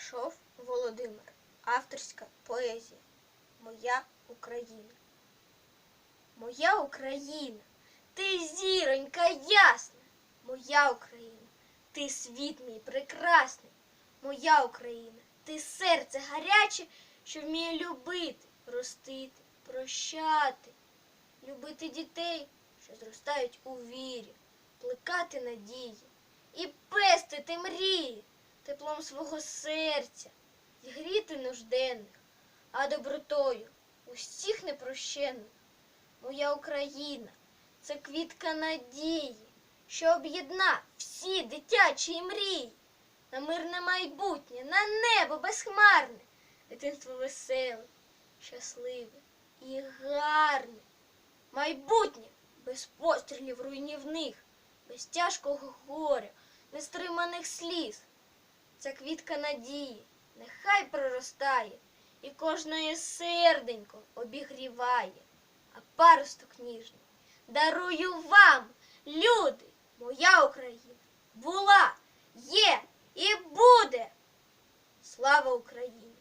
Карташов Володимир. Авторська поезія. Моя Україна. Моя Україна, ти зіронька ясна. Моя Україна, ти світ мій прекрасний. Моя Україна, ти серце гаряче, що вміє любити, ростити, прощати, любити дітей, що зростають у вірі, плекати надії і теплом свого серця, зігріти нужденних, а добротою усіх непрощенних. Моя Україна це квітка надії, що об'єдна всі дитячі мрії, на мирне майбутнє, на небо безхмарне, дитинство веселе, щасливе і гарне. Майбутнє без пострілів руйнівних, без тяжкого горя, нестриманих сліз. Ця квітка надії нехай проростає і кожної серденько обігріває, а паросток ніжний дарую вам, люди, моя Україна, була, є і буде. Слава Україні!